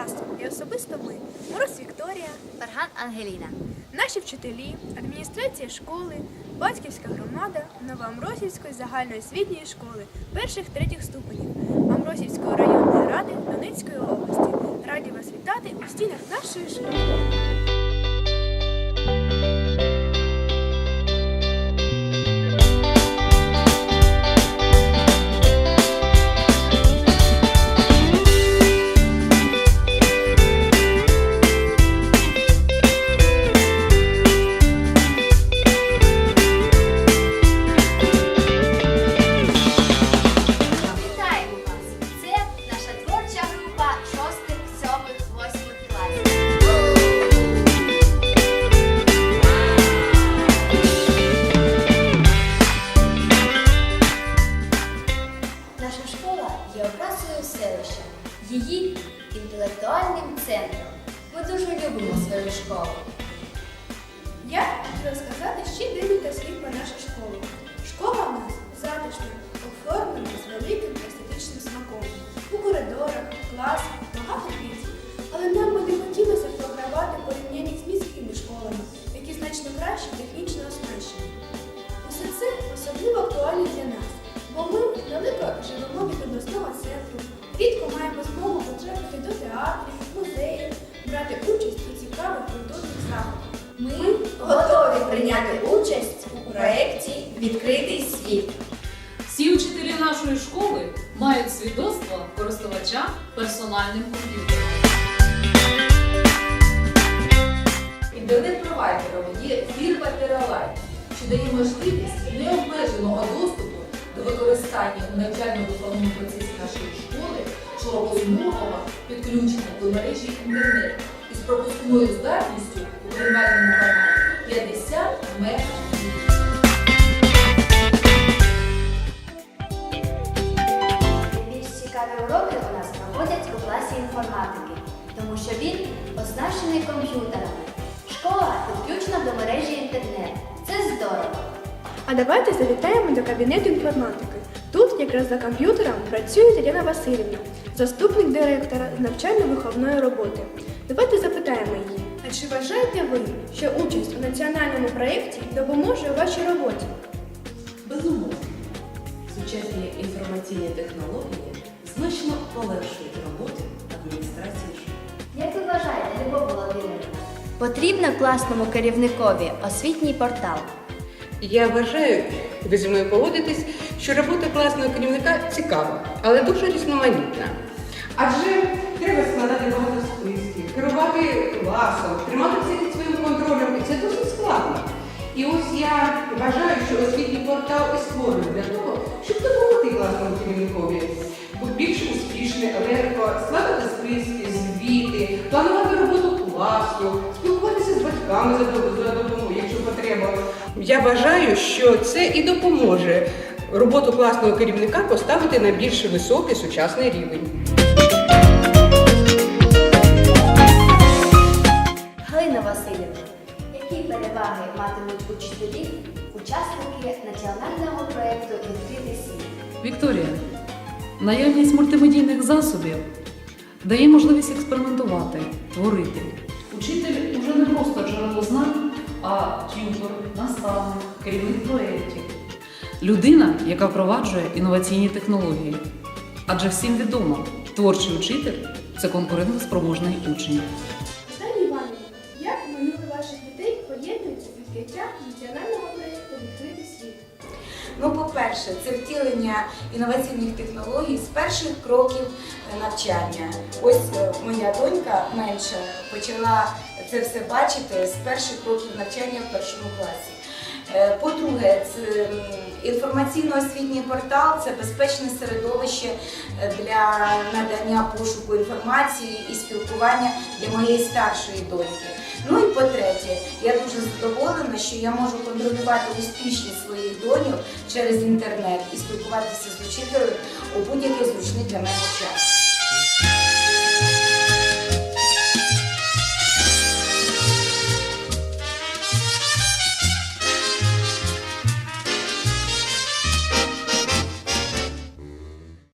класу і особисто ми, Мороз Вікторія, Фарган Ангеліна, наші вчителі, адміністрація школи, батьківська громада Новоамросівської загальноосвітньої школи перших-третіх ступенів Амросівської районної ради Донецької області. Раді вас вітати у стінах нашої школи. Є селища, її інтелектуальним центром. Ми дуже любимо свою школу. Я хотіла сказати ще декілька слів користувача персональним комп'ютером. Інтернет-провайдером є фірма TerraLight, що дає можливість необмеженого доступу до використання у навчально-виховному процесі нашої школи широкозмового підключення до мережі інтернет із пропускною здатністю у мінімальному форматі 50 МБ. Класі інформатики, тому що він оснащений комп'ютерами. Школа підключена до мережі інтернет. Це здорово. А давайте завітаємо до кабінету інформатики. Тут якраз за комп'ютером працює Тетяна Васильівна, заступник директора з навчально-виховної роботи. Давайте запитаємо її. А чи вважаєте ви, що участь у національному проєкті допоможе у вашій роботі? Безумовно, сучасні інформаційні технології значно полегшують роботу адміністрації школи. Як ви вважаєте, Любов Володимирівна? Потрібно класному керівникові освітній портал. Я вважаю, ви зі мною погодитесь, що робота класного керівника цікава, але дуже різноманітна. Адже треба складати багато списків, керувати класом, тримати все під своїм контролем, і це досить складно. І ось я вважаю, що освітній портал і створений для того, щоб допомогти класному керівникові з за доп- за якщо потреба. Я вважаю, що це і допоможе роботу класного керівника поставити на більш високий сучасний рівень. Галина Васильівна, які переваги матимуть учителі, учасники національного проєкту Відкритий світ? Вікторія, наявність мультимедійних засобів дає можливість експериментувати, творити. Учитель просто джерело знань, а тютор, наставник, керівник проєктів. Людина, яка впроваджує інноваційні технології. Адже всім відомо, творчий учитель це конкурентоспроможний учень. Останній Івановна, як минуле ваших дітей поєднуються відкриття національного проєкту Відкритий світ? Ну, по-перше, це втілення інноваційних технологій з перших кроків е, навчання. Ось е, моя донька менша почала це все бачити з перших років навчання в першому класі. Е, По-друге, інформаційно-освітній портал це безпечне середовище е, для надання пошуку інформації і спілкування для моєї старшої доньки. Ну і по-третє, я дуже задоволена, що я можу контролювати успішність своїх доньок через інтернет і спілкуватися з учителем у будь-який зручний для мене час.